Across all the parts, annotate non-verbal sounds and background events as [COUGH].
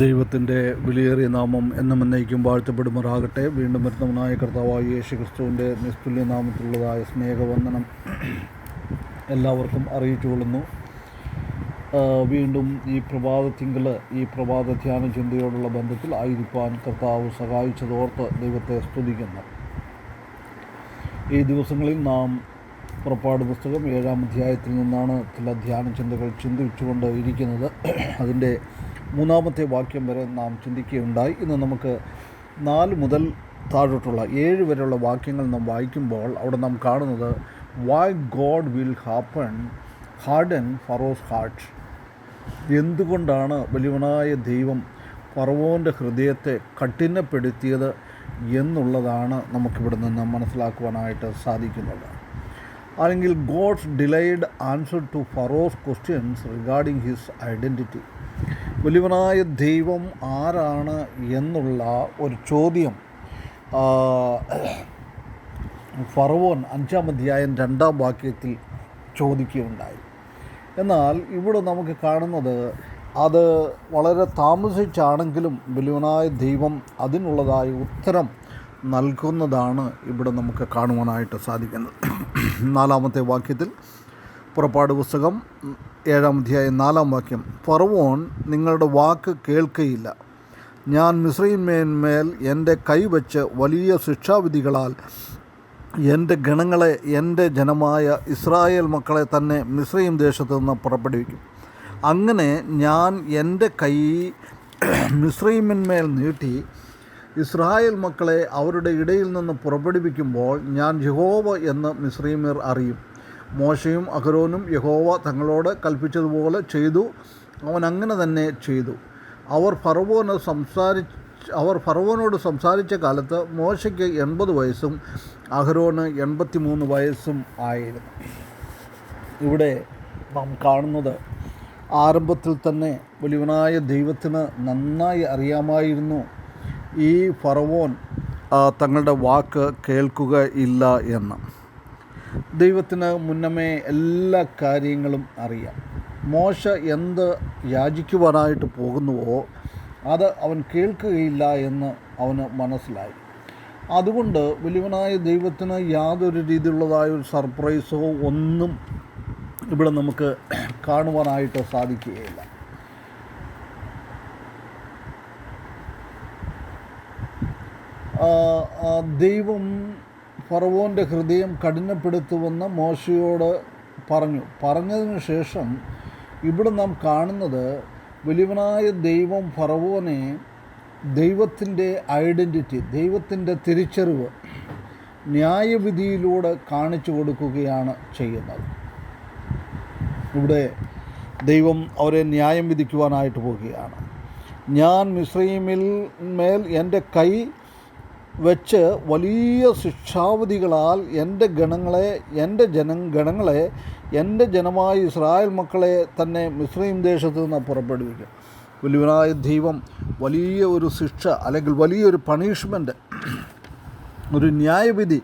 ദൈവത്തിന്റെ വിലയേറിയ നാമം എന്നും എന്നേക്കും വാഴ്ത്തപ്പെടുമാറാകട്ടെ. വീണ്ടും വരുന്നവനായ കർത്താവായ യേശു ക്രിസ്തുവിന്റെ നിസ്തുല്യ നാമത്തിലുള്ളതായ സ്നേഹവന്ദനം എല്ലാവർക്കും അറിയിച്ചു കൊള്ളുന്നു വീണ്ടും ഈ പ്രഭാതത്തിങ്കൾ ഈ പ്രഭാത ധ്യാന ചിന്തയോടുള്ള ബന്ധത്തിൽ ആയിരിക്കാൻ കർത്താവ് സഹായിച്ചതോർത്ത് ദൈവത്തെ സ്തുതിക്കുന്നു. ഈ ദിവസങ്ങളിൽ നാം പുറപ്പാട് പുസ്തകം ഏഴാം അധ്യായത്തിൽ നിന്നാണ് ചില ധ്യാന ചിന്തകൾ ചിന്തിച്ചുകൊണ്ട് ഇരിക്കുന്നത്. അതിന്റെ മൂന്നാമത്തെ വാക്യം വരെ നാം ചിന്തിക്കുകയുണ്ടായി. ഇന്ന് നമുക്ക് നാല് മുതൽ താഴോട്ടുള്ള ഏഴ് വരെയുള്ള വാക്യങ്ങൾ നാം വായിക്കുമ്പോൾ അവിടെ നാം കാണുന്നത് why God will happen harden Pharaoh's heart എന്തുകൊണ്ടാണ് വലിയവനായ ദൈവം ഫറവോന്റെ ഹൃദയത്തെ കഠിനപ്പെടുത്തിയത് എന്നുള്ളതാണ് നമുക്കിവിടെ നിന്ന് മനസ്സിലാക്കുവാനായിട്ട് സാധിക്കുന്നത്. അല്ലെങ്കിൽ God's delayed answer to Pharaoh's questions regarding his identity വലിയവനായ ദൈവം ആരാണ് എന്നുള്ള ഒരു ചോദ്യം ഫറവോൻ അഞ്ചാം അധ്യായം രണ്ടാം വാക്യത്തിൽ ചോദിക്കുകയുണ്ടായി. എന്നാൽ ഇവിടെ നമുക്ക് കാണുന്നത് അത് വളരെ താമസിച്ചാണെങ്കിലും വലിയവനായ ദൈവം അതിനുള്ളതായ ഉത്തരം നൽകുന്നതാണ് ഇവിടെ നമുക്ക് കാണുവാനായിട്ട് സാധിക്കുന്നത്. നാലാമത്തെ വാക്യത്തിൽ പുറപ്പാട് പുസ്തകം ഏഴാം അധ്യായം നാലാം വാക്യം. പറവോൺ നിങ്ങളുടെ വാക്ക് കേൾക്കയില്ല. ഞാൻ മിശ്രീമേന്മേൽ എന്റെ കൈവച്ച് വലിയ ശിക്ഷാവിധികളാൽ എന്റെ ഗണങ്ങളെ എന്റെ ജനമായ ഇസ്രായേൽ മക്കളെ തന്നെ മിശ്രീം ദേശത്തു നിന്ന് പുറപ്പെടുവിക്കും. അങ്ങനെ ഞാൻ എന്റെ കൈ [CLEARS THROAT] മിശ്രീമിന്മേൽ നീട്ടി ഇസ്രായേൽ മക്കളെ അവരുടെ ഇടയിൽ നിന്ന് പുറപ്പെടുവിക്കുമ്പോൾ ഞാൻ യഹോവ എന്ന് മിശ്രീമിർ അറിയും. മോശയും അഹരോനും യഹോവ തങ്ങളോട് കൽപ്പിച്ചതുപോലെ ചെയ്തു. അവൻ അങ്ങനെ തന്നെ ചെയ്തു. അവർ ഫറവോന് സംസാരി അവർ ഫറവോനോട് സംസാരിച്ച കാലത്ത് മോശയ്ക്ക് എൺപത് വയസ്സും അഹരോന് എൺപത്തി മൂന്ന് വയസ്സും ആയിരുന്നു. ഇവിടെ നാം കാണുന്നത് ആരംഭത്തിൽ തന്നെ വലിയവനായ ദൈവത്തിന് നന്നായി അറിയാമായിരുന്നു. ഈ ഫറവോൻ തങ്ങളുടെ വാക്ക് കേൾക്കുക ഇല്ല എന്ന്. ദൈവത്തിന് മുന്നമേ എല്ലാ കാര്യങ്ങളും അറിയാം. മോശ എന്ത് യാചിക്കുവാനായിട്ട് പോകുന്നുവോ അത് അവൻ കേൾക്കുകയില്ല എന്ന് അവന് മനസ്സിലായി. അതുകൊണ്ട് വലിയവനായ ദൈവത്തിന് യാതൊരു രീതിയിലുള്ളതായ ഒരു സർപ്രൈസോ ഒന്നും ഇവിടെ നമുക്ക് കാണുവാനായിട്ട് സാധിക്കുകയില്ല. ദൈവം ഫറവോന്റെ ഹൃദയം കഠിനപ്പെടുത്തുമെന്ന് മോശയോട് പറഞ്ഞു. പറഞ്ഞതിന് ശേഷം ഇവിടെ നാം കാണുന്നത് വലിയവനായ ദൈവം ഫറവോനെ ദൈവത്തിന്റെ ഐഡന്റിറ്റി ദൈവത്തിന്റെ തിരിച്ചറിവ് ന്യായവിധിയിലൂടെ കാണിച്ചു കൊടുക്കുകയാണ് ചെയ്യുന്നത്. ഇവിടെ ദൈവം അവരെ ന്യായം വിധിക്കുവാനായിട്ട് പോവുകയാണ്. ഞാൻ മിശ്രീമിൽ മേൽ എന്റെ കൈ വെച്ച് വലിയ ശിക്ഷാവധികളാൽ എന്റെ ഗണങ്ങളെ എന്റെ ജന ഗണങ്ങളെ എന്റെ ജനമായ ഇസ്രായേൽ മക്കളെ തന്നെ മിസ്ലിം ദേശത്ത് നിന്ന് പുറപ്പെടുവിക്കും. വലിയവനായ ദൈവം വലിയ ഒരു ശിക്ഷ അല്ലെങ്കിൽ വലിയൊരു പണിഷ്മെന്റ് ഒരു ന്യായവിധി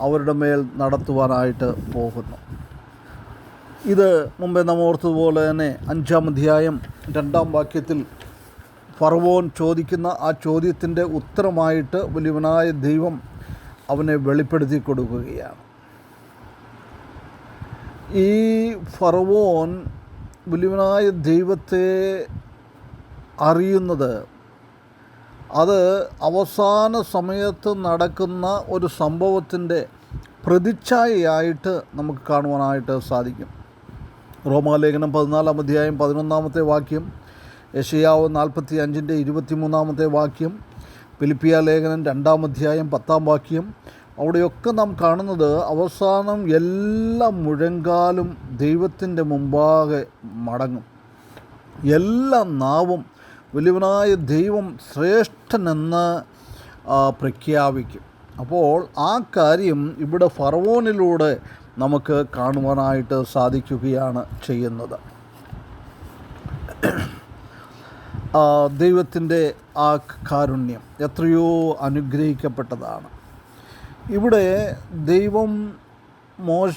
അവരുടെ മേൽ നടത്തുവാനായിട്ട് പോകുന്നു. ഇത് മുമ്പേ നാം തന്നെ അഞ്ചാം അധ്യായം രണ്ടാം വാക്യത്തിൽ ഫറവോൻ ചോദിക്കുന്ന ആ ചോദ്യത്തിന്റെ ഉത്തരമായിട്ട് വലിയവനായ ദൈവം അവനെ വെളിപ്പെടുത്തി കൊടുക്കുകയാണ്. ഈ ഫറവോൻ വലിയവനായ ദൈവത്തെ അറിയുന്നത് അത് അവസാന സമയത്ത് നടക്കുന്ന ഒരു സംഭവത്തിന്റെ പ്രതിച്ഛായയായിട്ട് നമുക്ക് കാണുവാനായിട്ട് സാധിക്കും. റോമാലേഖനം പതിനാലാം അധ്യായം പതിനൊന്നാമത്തെ വാക്യം യഷയാവ് നാൽപ്പത്തി അഞ്ചിന്റെ ഇരുപത്തിമൂന്നാമത്തെ വാക്യം ഫിലിപ്പിയ ലേഖനം രണ്ടാം അധ്യായം പത്താം വാക്യം. അവിടെയൊക്കെ നാം കാണുന്നത് അവസാനം എല്ലാ മുഴങ്കാലും ദൈവത്തിന്റെ മുമ്പാകെ മടങ്ങും. എല്ലാ നാവും വലിയവനായ ദൈവം ശ്രേഷ്ഠനെന്ന് പ്രഖ്യാപിക്കും. അപ്പോൾ ആ കാര്യം ഇവിടെ ഫറവോനിലൂടെ നമുക്ക് കാണുവാനായിട്ട് സാധിക്കുകയാണ് ചെയ്യുന്നത്. ദൈവത്തിന്റെ ആ കാരുണ്യം എത്രയോ അനുഗ്രഹിക്കപ്പെട്ടതാണ്. ഇവിടെ ദൈവം മോശ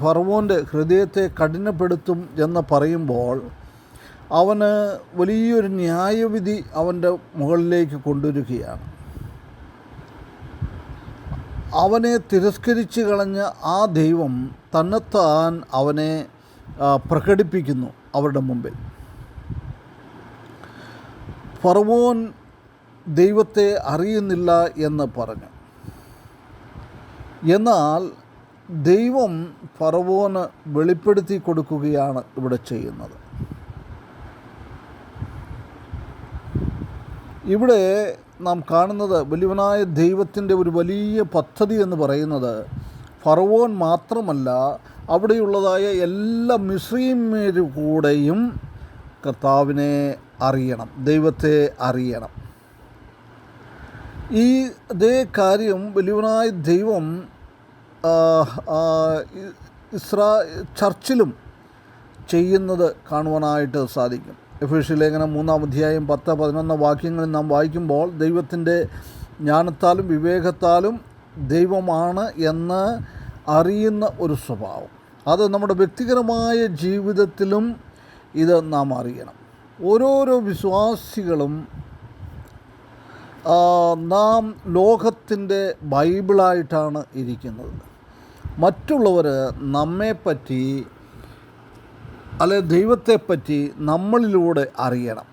ഫർവോന്റെ ഹൃദയത്തെ കഠിനപ്പെടുത്തും എന്ന് പറയുമ്പോൾ അവന് വലിയൊരു ന്യായവിധി അവന്റെ മുകളിലേക്ക് കൊണ്ടുവരികയാണ്. അവനെ തിരസ്കരിച്ച് കളഞ്ഞ ആ ദൈവം തന്നെത്താൻ അവനെ പ്രകടിപ്പിക്കുന്നു അവരുടെ മുമ്പിൽ. ഫറവോൻ ദൈവത്തെ അറിയുന്നില്ല എന്ന് പറഞ്ഞു. എന്നാൽ ദൈവം ഫറവോന് വെളിപ്പെടുത്തി കൊടുക്കുകയാണ് ഇവിടെ ചെയ്യുന്നത്. ഇവിടെ നാം കാണുന്നത് വലിയവനായ ദൈവത്തിന്റെ ഒരു വലിയ പദ്ധതി എന്ന് പറയുന്നത് ഫറവോൻ മാത്രമല്ല അവിടെയുള്ളതായ എല്ലാ മിശ്രീമേരും കൂടെയും കർത്താവിനെ അറിയണം. ദൈവത്തെ അറിയണം. ഈ ഇതേ കാര്യം വലിയവനായ ദൈവം ഇസ്രാ ചർച്ചിലും ചെയ്യുന്നത് കാണുവാനായിട്ട് സാധിക്കും. എഫേഷ്യ ലേഖനം മൂന്നാം അധ്യായം പത്ത് പതിനൊന്ന് വാക്യങ്ങളിൽ നാം വായിക്കുമ്പോൾ ദൈവത്തിന്റെ ജ്ഞാനത്താലും വിവേകത്താലും ദൈവമാണ് എന്ന് അറിയുന്ന ഒരു സ്വഭാവം. അത് നമ്മുടെ വ്യക്തിപരമായ ജീവിതത്തിലും ഇത് നാം അറിയണം. ഓരോരോ വിശ്വാസികളും നാം ലോകത്തിന്റെ ബൈബിളായിട്ടാണ് ഇരിക്കുന്നത്. മറ്റുള്ളവർ നമ്മെപ്പറ്റി അല്ലെ ദൈവത്തെപ്പറ്റി നമ്മളിലൂടെ അറിയണം.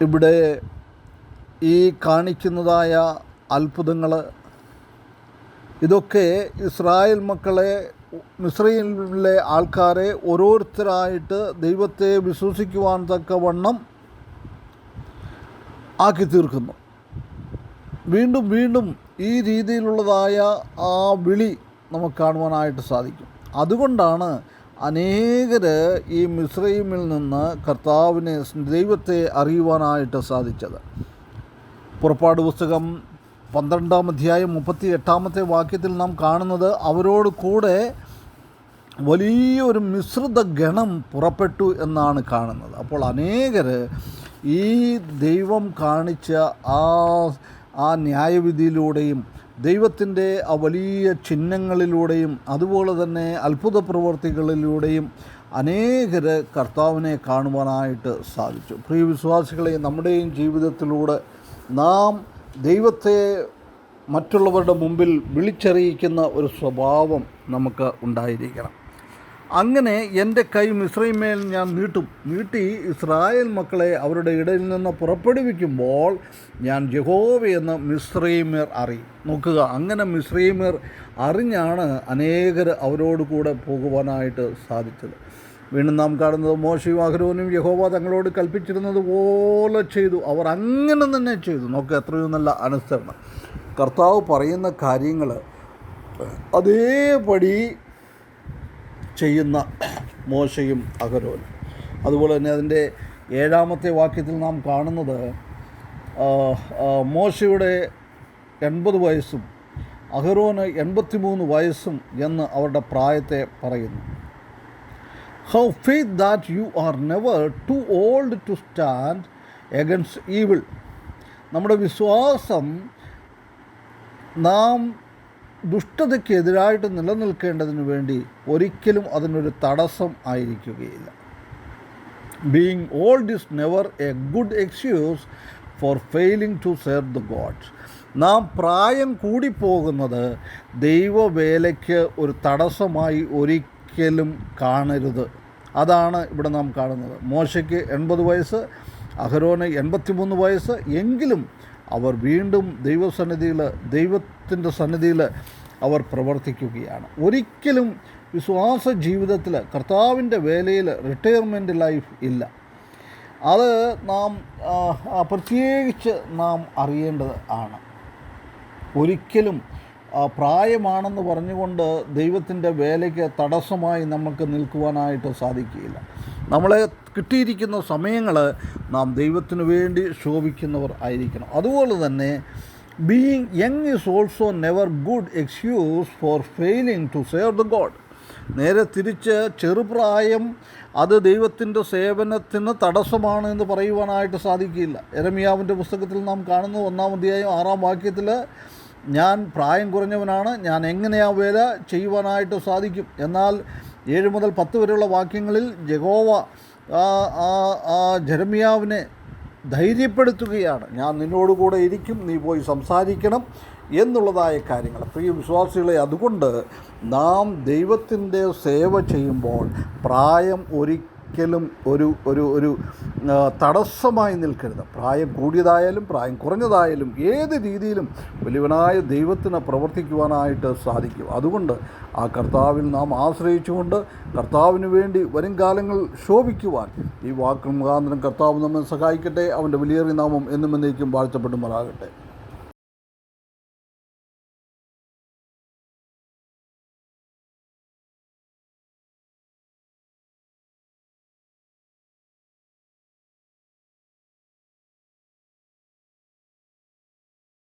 ഇവിടെ ഈ കാണിക്കുന്നതായ അത്ഭുതങ്ങൾ ഇതൊക്കെ ഇസ്രായേൽ മക്കളെ മിസ്രൈലിലെ ആൾക്കാരെ ഓരോരുത്തരായിട്ട് ദൈവത്തെ വിശ്വസിക്കുവാൻ തക്കവണ്ണം ആക്കി തീർക്കുന്നു വീണ്ടും വീണ്ടും ഈ രീതിയിലുള്ളതായ ആ വിളി നമുക്ക് കാണുവാനായിട്ട് സാധിക്കും. അതുകൊണ്ടാണ് അനേകർ ഈ മിശ്രൈമിൽ നിന്ന് കർത്താവിനെ ദൈവത്തെ അറിയുവാനായിട്ട് സാധിച്ചത്. പുറപ്പാട് പുസ്തകം പന്ത്രണ്ടാം അധ്യായം മുപ്പത്തി എട്ടാമത്തെ വാക്യത്തിൽ നാം കാണുന്നത് അവരോട് കൂടെ വലിയൊരു മിശ്രിത ഗണം പുറപ്പെട്ടു എന്നാണ് കാണുന്നത്. അപ്പോൾ അനേകർ ഈ ദൈവം കാണിച്ച ആ ആ ന്യായവിധിയിലൂടെയും ദൈവത്തിന്റെ ആ വലിയ ചിഹ്നങ്ങളിലൂടെയും അതുപോലെ തന്നെ അത്ഭുത പ്രവർത്തികളിലൂടെയും അനേകർ കർത്താവിനെ കാണുവാനായിട്ട് സാധിച്ചു. പ്രിയ വിശ്വാസികളെ നമ്മുടെയും ജീവിതത്തിലൂടെ നാം ദൈവത്തെ മറ്റുള്ളവരുടെ മുമ്പിൽ വിളിച്ചറിയിക്കുന്ന ഒരു സ്വഭാവം നമുക്ക് ഉണ്ടായിരിക്കണം. അങ്ങനെ എന്റെ കൈ മിശ്രൈമേൽ ഞാൻ നീട്ടും. നീട്ടി ഇസ്രായേൽ മക്കളെ അവരുടെ ഇടയിൽ നിന്ന് പുറപ്പെടുവിക്കുമ്പോൾ ഞാൻ യഹോവയെന്ന് മിശ്രീമേർ അറിയും. നോക്കുക അങ്ങനെ മിശ്രീമേർ അറിഞ്ഞാണ് അനേകർ അവരോട് കൂടെ പോകുവാനായിട്ട് സാധിച്ചത്. വീണ്ടും നാം കാണുന്നത് മോശയും അഹരോനും യഹോവ തങ്ങളോട് കൽപ്പിച്ചിരുന്നത് പോലെ ചെയ്തു. അവർ അങ്ങനെ തന്നെ ചെയ്തു. നോക്കുക എത്രയോ നല്ല അനുസരണം. കർത്താവ് പറയുന്ന കാര്യങ്ങൾ അതേപടി ചെയ്യുന്ന മോശയും അഹരോനും. അതുപോലെ തന്നെ അതിന്റെ ഏഴാമത്തെ വാക്യത്തിൽ നാം കാണുന്നത് മോശയുടെ എൺപത് വയസ്സും അഹരോന് എൺപത്തിമൂന്ന് വയസ്സും എന്ന് അവരുടെ പ്രായത്തെ പറയുന്നു. How faith that you are never too old to stand against evil നമ്മുടെ വിശ്വാസം നാം ദുഷ്ടതയ്ക്ക് എതിരായിട്ട് നിലനിൽക്കേണ്ടതിന് വേണ്ടി ഒരിക്കലും അതിനൊരു തടസ്സം ആയിരിക്കുകയില്ല. Being old is never a good excuse for failing to serve the God നാം പ്രായം കൂടിപ്പോകുന്നത് ദൈവവേലയ്ക്ക് ഒരു തടസ്സമായി ഒരിക്കലും കാണരുത്. അതാണ് ഇവിടെ നാം കാണുന്നത്. മോശയ്ക്ക് എൺപത് വയസ്സ് അഹരോന് എൺപത്തിമൂന്ന് വയസ്സ് എങ്കിലും അവർ വീണ്ടും ദൈവസന്നിധിയിൽ ദൈവത്തിന്റെ സന്നിധിയിൽ അവർ പ്രവർത്തിക്കുകയാണ്. ഒരിക്കലും വിശ്വാസ ജീവിതത്തിൽ കർത്താവിന്റെ വേലയിൽ റിട്ടയർമെന്റ് ലൈഫ് ഇല്ല. അത് നാം പ്രത്യേകിച്ച് നാം അറിയേണ്ടത് ആണ്. ഒരിക്കലും പ്രായമാണെന്ന് പറഞ്ഞുകൊണ്ട് ദൈവത്തിന്റെ വേലയ്ക്ക് തടസ്സമായി നമുക്ക് നിൽക്കുവാനായിട്ട് സാധിക്കുകയില്ല. നമ്മളെ കിട്ടിയിരിക്കുന്ന സമയങ്ങൾ നാം ദൈവത്തിന് വേണ്ടി ശോഭിക്കുന്നവർ ആയിരിക്കണം. അതുപോലെ തന്നെ being young is also never good excuse for failing to save the God നേരെ തിരിച്ച് ചെറുപ്രായം അത് ദൈവത്തിന്റെ സേവനത്തിന് തടസ്സമാണ് എന്ന് പറയുവാനായിട്ട് സാധിക്കില്ല എരമിയാവിന്റെ പുസ്തകത്തിൽ നാം കാണുന്നു ഒന്നാം അധ്യായം ആറാം വാക്യത്തിൽ ഞാൻ പ്രായം കുറഞ്ഞവനാണ് ഞാൻ എങ്ങനെ വേല ചെയ്യുവാനായിട്ട് സാധിക്കും? എന്നാൽ ഏഴ് മുതൽ പത്ത് വരെയുള്ള വാക്യങ്ങളിൽ ജഗോവ ജെരമിയാവിനെ ധൈര്യപ്പെടുത്തുകയാണ്. ഞാൻ നിന്നോടുകൂടെ ഇരിക്കും നീ പോയി സംസാരിക്കണം എന്നുള്ളതായ കാര്യങ്ങൾ. പ്രിയ വിശ്വാസികളെ അതുകൊണ്ട് നാം ദൈവത്തിന്റെ സേവ ചെയ്യുമ്പോൾ പ്രായം ഒരിക്കലും ഒരു ഒരു ഒരു ആ, തടസ്സമായി നിൽക്കരുത്. പ്രായം കൂടിയതായാലും പ്രായം കുറഞ്ഞതായാലും ഏത് രീതിയിലും വലിയവനായ ദൈവത്തിന് പ്രവർത്തിക്കുവാനായിട്ട് സാധിക്കും. അതുകൊണ്ട് ആ കർത്താവിൽ നാം ആശ്രയിച്ചുകൊണ്ട് കർത്താവിന് വേണ്ടി വരും കാലങ്ങൾ ശോഭിക്കുവാൻ ഈ വാക്ക് മുഖാന്തരം കർത്താവ് നമ്മെ സഹായിക്കട്ടെ. അവന്റെ വലിയേറിയ നാമം എന്നും എന്നേക്കും വാഴ്ത്തപ്പെടുമാറാകട്ടെ.